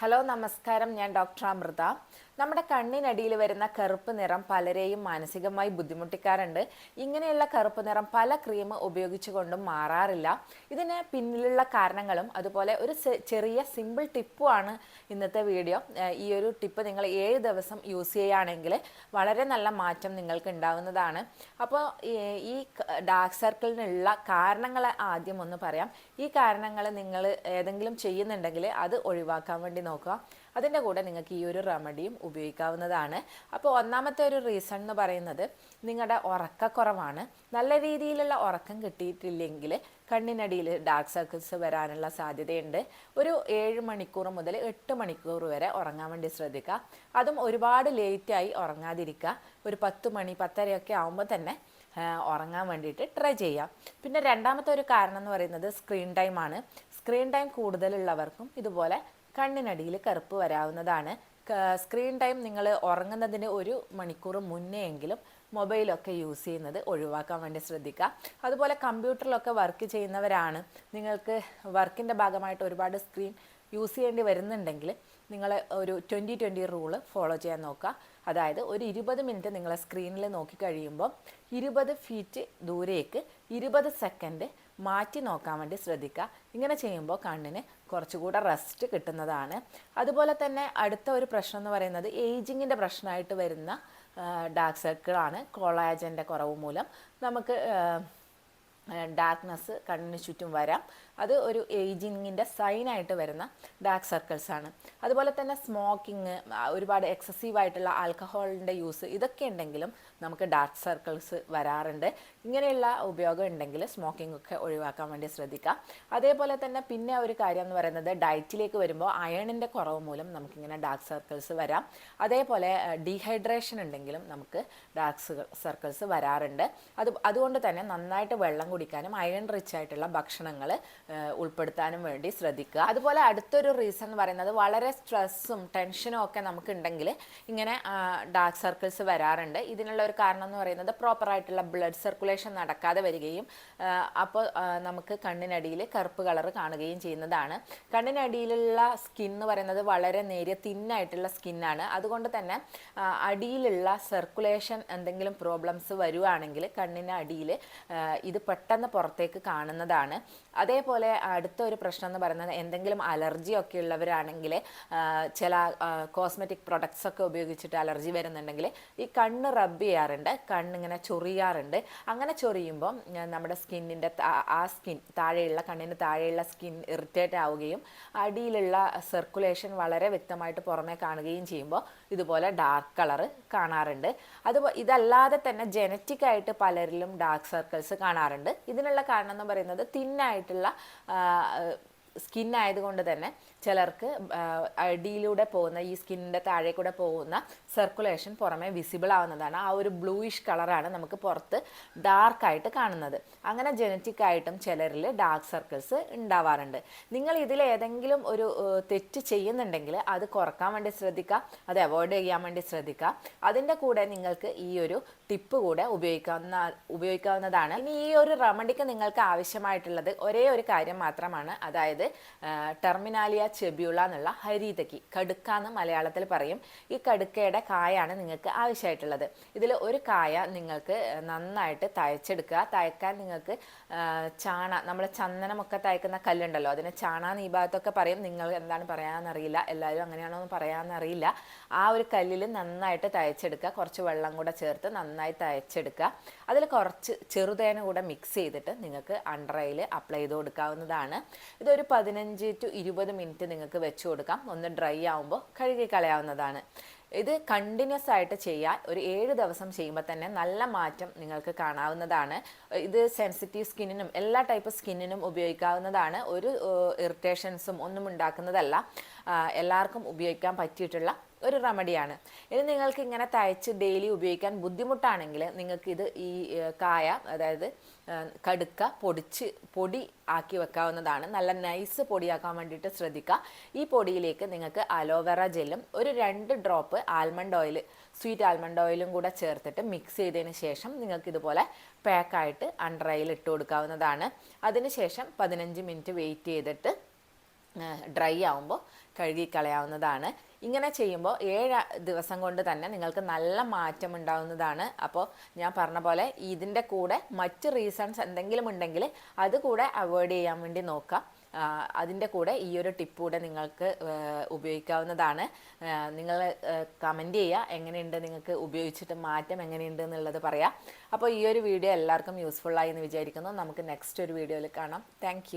Hello നമസ്കാരം. ഞാൻ doctor Amrita. നമ്മുടെ കണ്ണിനടിയിൽ വരുന്ന കറുപ്പ് നിറം പലരെയും മാനസികമായി ബുദ്ധിമുട്ടിക്കാറുണ്ട്. ഇങ്ങനെയുള്ള കറുപ്പ് നിറം പല ക്രീം ഉപയോഗിച്ചുകൊണ്ടും മാറാറില്ല. ഇതിന് പിന്നിലുള്ള കാരണങ്ങളും അതുപോലെ ഒരു ചെറിയ സിമ്പിൾ ടിപ്പുമാണ് ഇന്നത്തെ വീഡിയോ. ഈ ഒരു ടിപ്പ് നിങ്ങൾ ഏഴ് ദിവസം യൂസ് ചെയ്യുകയാണെങ്കിൽ വളരെ നല്ല മാറ്റം നിങ്ങൾക്ക് ഉണ്ടാകുന്നതാണ് അപ്പോൾ ഈ ഡാർക്ക് സർക്കിളിനുള്ള കാരണങ്ങൾ ആദ്യം ഒന്ന് പറയാം. ഈ കാരണങ്ങൾ നിങ്ങൾ ഏതെങ്കിലും ചെയ്യുന്നുണ്ടെങ്കിൽ അത് ഒഴിവാക്കാൻ വേണ്ടി നോക്കുക. അതിന്റെ കൂടെ നിങ്ങൾക്ക് ഈ ഒരു റെമഡിയും ഉപയോഗിക്കാവുന്നതാണ്. അപ്പോൾ ഒന്നാമത്തെ ഒരു റീസൺ എന്ന് പറയുന്നത് നിങ്ങളുടെ ഉറക്കക്കുറവാണ്. നല്ല രീതിയിലുള്ള ഉറക്കം കിട്ടിയിട്ടില്ലെങ്കിൽ കണ്ണിനടിയിൽ ഡാർക്ക് സർക്കിൾസ് വരാനുള്ള സാധ്യതയുണ്ട്. ഒരു ഏഴ് മണിക്കൂർ മുതൽ എട്ട് മണിക്കൂർ വരെ ഉറങ്ങാൻ വേണ്ടി ശ്രദ്ധിക്കുക. അതും ഒരുപാട് ലേറ്റായി ഉറങ്ങാതിരിക്കുക. ഒരു പത്ത് മണി പത്തരയൊക്കെ ആകുമ്പോൾ തന്നെ ഉറങ്ങാൻ വേണ്ടിയിട്ട് ട്രൈ ചെയ്യാം പിന്നെ രണ്ടാമത്തെ ഒരു കാരണം എന്ന് പറയുന്നത് സ്ക്രീൻ ടൈമാണ് സ്ക്രീൻ ടൈം കൂടുതലുള്ളവർക്കും ഇതുപോലെ കണ്ണിനടിയിൽ കറുപ്പ് വരാവുന്നതാണ്. സ്ക്രീൻ ടൈം നിങ്ങൾ ഉറങ്ങുന്നതിന് ഒരു മണിക്കൂർ മുന്നേ എങ്കിലും മൊബൈലൊക്കെ യൂസ് ചെയ്യുന്നത് ഒഴിവാക്കാൻ വേണ്ടി ശ്രദ്ധിക്കുക. അതുപോലെ കമ്പ്യൂട്ടറിലൊക്കെ വർക്ക് ചെയ്യുന്നവരാണ്. നിങ്ങൾക്ക് വർക്കിന്റെ ഭാഗമായിട്ട് ഒരുപാട് സ്ക്രീൻ യൂസ് ചെയ്യേണ്ടി വരുന്നുണ്ടെങ്കിൽ നിങ്ങൾ ഒരു ട്വന്റി ട്വന്റി റൂൾ ഫോളോ ചെയ്യാൻ നോക്കുക. അതായത് ഒരു ഇരുപത് മിനിറ്റ് നിങ്ങളെ സ്ക്രീനിൽ നോക്കി കഴിയുമ്പോൾ ഇരുപത് ഫീറ്റ് ദൂരേക്ക് ഇരുപത് സെക്കൻഡ് മാറ്റി നോക്കാൻ വേണ്ടി ശ്രദ്ധിക്കുക. ഇങ്ങനെ ചെയ്യുമ്പോൾ കണ്ണിന് കുറച്ചുകൂടെ റെസ്റ്റ് കിട്ടുന്നതാണ്. അതുപോലെ തന്നെ അടുത്ത ഒരു പ്രശ്നം എന്ന് പറയുന്നത് ഏജിങ്ങിന്റെ പ്രശ്നമായിട്ട് വരുന്ന ഡാർക്ക് സർക്കിളാണ് കൊളാജന്റെ കുറവ് മൂലം നമുക്ക് ഡാർക്ക്നെസ് കണ്ണിന് ചുറ്റും വരാം. അത് ഒരു ഏജിങ്ങിന്റെ സൈനായിട്ട് വരുന്ന ഡാർക്ക് സർക്കിൾസ് ആണ് അതുപോലെ തന്നെ സ്മോക്കിങ് ഒരുപാട് എക്സസീവ് ആയിട്ടുള്ള ആൽക്കഹോളിന്റെ യൂസ് ഇതൊക്കെ ഉണ്ടെങ്കിലും നമുക്ക് ഡാർക്ക് സർക്കിൾസ് വരാറുണ്ട്. ഇങ്ങനെയുള്ള ഉപയോഗം ഉണ്ടെങ്കിൽ സ്മോക്കിംഗ് ഒക്കെ ഒഴിവാക്കാൻ വേണ്ടി ശ്രദ്ധിക്കുക അതേപോലെ തന്നെ പിന്നെ ഒരു കാര്യം എന്ന് പറയുന്നത് ഡയറ്റിലേക്ക് വരുമ്പോൾ അയണിന്റെ കുറവ് മൂലം നമുക്കിങ്ങനെ ഡാർക്ക് സർക്കിൾസ് വരാം. അതേപോലെ ഡീഹൈഡ്രേഷൻ ഉണ്ടെങ്കിലും നമുക്ക് ഡാർക്ക് സർക്കിൾസ് വരാറുണ്ട്. അത് അതുകൊണ്ട് തന്നെ നന്നായിട്ട് വെള്ളം കുടിക്കാനും അയൺ റിച്ച് ആയിട്ടുള്ള ഭക്ഷണങ്ങൾ ഉൾപ്പെടുത്താനും വേണ്ടി ശ്രദ്ധിക്കുക. അതുപോലെ അടുത്തൊരു റീസൺ എന്ന് പറയുന്നത് വളരെ സ്ട്രെസ്സും ടെൻഷനും ഒക്കെ നമുക്കുണ്ടെങ്കിൽ ഇങ്ങനെ ഡാർക്ക് സർക്കിൾസ് വരാറുണ്ട്. ഇതിനുള്ള ഒരു കാരണം എന്ന് പറയുന്നത് പ്രോപ്പറായിട്ടുള്ള ബ്ലഡ് സർക്കുലേഷൻ നടക്കാതെ വരികയും അപ്പോൾ നമുക്ക് കണ്ണിനടിയിൽ കറുപ്പ് കളർ കാണുകയും ചെയ്യുന്നതാണ്. കണ്ണിനടിയിലുള്ള സ്കിൻ എന്ന് പറയുന്നത് വളരെ നേരിയ തിന്നായിട്ടുള്ള സ്കിന്നാണ് അതുകൊണ്ട് തന്നെ അടിയിലുള്ള സർക്കുലേഷൻ എന്തെങ്കിലും പ്രോബ്ലംസ് വരുവാണെങ്കിൽ കണ്ണിന് അടിയിൽ ഇത് പെട്ടെന്ന് പുറത്തേക്ക് കാണുന്നതാണ്. അതേപോലെ അടുത്ത ഒരു പ്രശ്നം എന്ന് പറയുന്നത് എന്തെങ്കിലും അലർജി ഒക്കെ ഉള്ളവരാണെങ്കിൽ ചില കോസ്മെറ്റിക് പ്രൊഡക്ട്സ് ഒക്കെ ഉപയോഗിച്ചിട്ട് അലർജി വരുന്നുണ്ടെങ്കിൽ ഈ കണ്ണ് റബ്ബ് ചെയ്യാറുണ്ട് കണ്ണിങ്ങനെ ചൊറിയാറുണ്ട്. അങ്ങനെ ചൊറിയുമ്പം നമ്മുടെ സ്കിന്നിന്റെ ആ സ്കിൻ താഴെയുള്ള കണ്ണിന് താഴെയുള്ള സ്കിൻ ഇറിറ്റേറ്റ് ആവുകയും അടിയിലുള്ള സർക്കുലേഷൻ വളരെ വ്യക്തമായിട്ട് പുറമേ കാണുകയും ചെയ്യുമ്പോൾ ഇതുപോലെ ഡാർക്ക് കളർ കാണാറുണ്ട്. അത് ഇതല്ലാതെ തന്നെ ജനറ്റിക് ആയിട്ട് പലരിലും ഡാർക്ക് സർക്കിൾസ് കാണാറുണ്ട്. ഇതിനുള്ള കാരണം എന്ന് പറയുന്നത് തിന്നായിട്ടുള്ള സ്കിൻ ആയതുകൊണ്ട് തന്നെ ചിലർക്ക് അടിയിലൂടെ പോകുന്ന ഈ സ്കിന്നിന്റെ താഴെ കൂടെ പോകുന്ന സർക്കുലേഷൻ പുറമെ വിസിബിൾ ആവുന്നതാണ്. ആ ഒരു ബ്ലൂയിഷ് കളറാണ് നമുക്ക് പുറത്ത് ഡാർക്കായിട്ട് കാണുന്നത്. അങ്ങനെ ജനറ്റിക് ആയിട്ടും ചിലരിൽ ഡാർക്ക് സർക്കിൾസ് ഉണ്ടാവാറുണ്ട്. നിങ്ങൾ ഇതിൽ ഏതെങ്കിലും ഒരു തെറ്റ് ചെയ്യുന്നുണ്ടെങ്കിൽ അത് കുറയ്ക്കാൻ വേണ്ടി ശ്രദ്ധിക്കുക അത് അവോയ്ഡ് ചെയ്യാൻ വേണ്ടി ശ്രദ്ധിക്കുക. അതിന്റെ കൂടെ നിങ്ങൾക്ക് ഈ ഒരു ടിപ്പ് കൂടെ ഉപയോഗിക്കാവുന്ന ഉപയോഗിക്കാവുന്നതാണ്. ഇനി ഈ ഒരു റെമഡിക്ക് നിങ്ങൾക്ക് ആവശ്യമായിട്ടുള്ളത് ഒരേ ഒരു കാര്യം മാത്രമാണ്. അതായത് ടെർമിനാലിയ ചെബ്യൂള എന്നുള്ള ഹരിതക്കി കടുക്ക എന്ന് മലയാളത്തിൽ പറയും. ഈ കടുക്കയുടെ കായാണ് നിങ്ങൾക്ക് ആവശ്യമായിട്ടുള്ളത്. ഇതിൽ ഒരു കായ നിങ്ങൾക്ക് നന്നായിട്ട് തയച്ചെടുക്കുക തയക്കാൻ നിങ്ങൾക്ക് ചാണ നമ്മൾ ചന്ദനമൊക്കെ തയക്കുന്ന കല്ലുണ്ടല്ലോ അതിന് ചാണ ഈ ഭാഗത്തൊക്കെ പറയും. നിങ്ങൾ എന്താണ് പറയാമെന്നറിയില്ല എല്ലാവരും അങ്ങനെയാണോ എന്ന് പറയാമെന്നറിയില്ല ആ ഒരു കല്ലിൽ നന്നായിട്ട് തയച്ചെടുക്കുക കുറച്ച് വെള്ളം കൂടെ ചേർത്ത് നന്നായി തയച്ചെടുക്കുക അതിൽ കുറച്ച് ചെറുതേന കൂടെ മിക്സ് ചെയ്തിട്ട് നിങ്ങൾക്ക് അണ്ടറയിൽ അപ്ലൈ ചെയ്ത് കൊടുക്കാവുന്നതാണ്. ഇതൊരു പതിനഞ്ച് ടു ഇരുപത് മിനിറ്റ് നിങ്ങൾക്ക് വെച്ച് കൊടുക്കാം. ഒന്ന് ഡ്രൈ ആവുമ്പോൾ കഴുകി കളയാവുന്നതാണ്. ഇത് കണ്ടിന്യൂസ് ആയിട്ട് ചെയ്യാൻ ഒരു ഏഴ് ദിവസം ചെയ്യുമ്പോൾ തന്നെ നല്ല മാറ്റം നിങ്ങൾക്ക് കാണാവുന്നതാണ്. ഇത് സെൻസിറ്റീവ് സ്കിന്നിനും എല്ലാ ടൈപ്പ് സ്കിന്നിനും ഉപയോഗിക്കാവുന്നതാണ്. ഒരു ഇറിറ്റേഷൻസും ഒന്നും ഉണ്ടാക്കുന്നതല്ല. എല്ലാവർക്കും ഉപയോഗിക്കാൻ പറ്റിയിട്ടുള്ള ഒരു റെമഡിയാണ്. ഇനി നിങ്ങൾക്ക് ഇങ്ങനെ തയ്ച്ച് ഡെയിലി ഉപയോഗിക്കാൻ ബുദ്ധിമുട്ടാണെങ്കിൽ നിങ്ങൾക്ക് ഇത് ഈ കായ അതായത് കടുക്ക പൊടിച്ച് പൊടി ആക്കി വെക്കാവുന്നതാണ്. നല്ല നൈസ് പൊടിയാക്കാൻ വേണ്ടിയിട്ട് ശ്രദ്ധിക്കുക. ഈ പൊടിയിലേക്ക് നിങ്ങൾക്ക് അലോവേറ ജെല്ലും ഒരു രണ്ട് drop almond oil sweet almond ഓയിലും കൂടെ ചേർത്തിട്ട് മിക്സ് ചെയ്തതിന് ശേഷം നിങ്ങൾക്ക് ഇതുപോലെ പാക്കായിട്ട് അണ്ടറയിൽ ഇട്ട് കൊടുക്കാവുന്നതാണ്. അതിനുശേഷം പതിനഞ്ച് മിനിറ്റ് വെയിറ്റ് ചെയ്തിട്ട് ഡ്രൈ ആവുമ്പോൾ കഴുകി കളയാവുന്നതാണ്. ഇങ്ങനെ ചെയ്യുമ്പോൾ ഏഴ് ദിവസം കൊണ്ട് തന്നെ നിങ്ങൾക്ക് നല്ല മാറ്റം ഉണ്ടാവുന്നതാണ്. അപ്പോൾ ഞാൻ പറഞ്ഞ പോലെ ഇതിന്റെ കൂടെ മറ്റ് റീസൺസ് എന്തെങ്കിലും ഉണ്ടെങ്കിൽ അത് കൂടെ അവോയ്ഡ് ചെയ്യാൻ വേണ്ടി നോക്കാം. അതിന്റെ കൂടെ ഈ ഒരു ടിപ്പ് കൂടെ നിങ്ങൾക്ക് ഉപയോഗിക്കാവുന്നതാണ്. നിങ്ങൾ കമന്റ് ചെയ്യുക എങ്ങനെയുണ്ട് നിങ്ങൾക്ക് ഉപയോഗിച്ചിട്ട് മാറ്റം എങ്ങനെയുണ്ട് എന്നുള്ളത് പറയാം. അപ്പോൾ ഈ ഒരു വീഡിയോ എല്ലാവർക്കും യൂസ്ഫുള്ളായി എന്ന് വിചാരിക്കുന്നു. നമുക്ക് നെക്സ്റ്റ് ഒരു വീഡിയോയിൽ കാണാം. താങ്ക്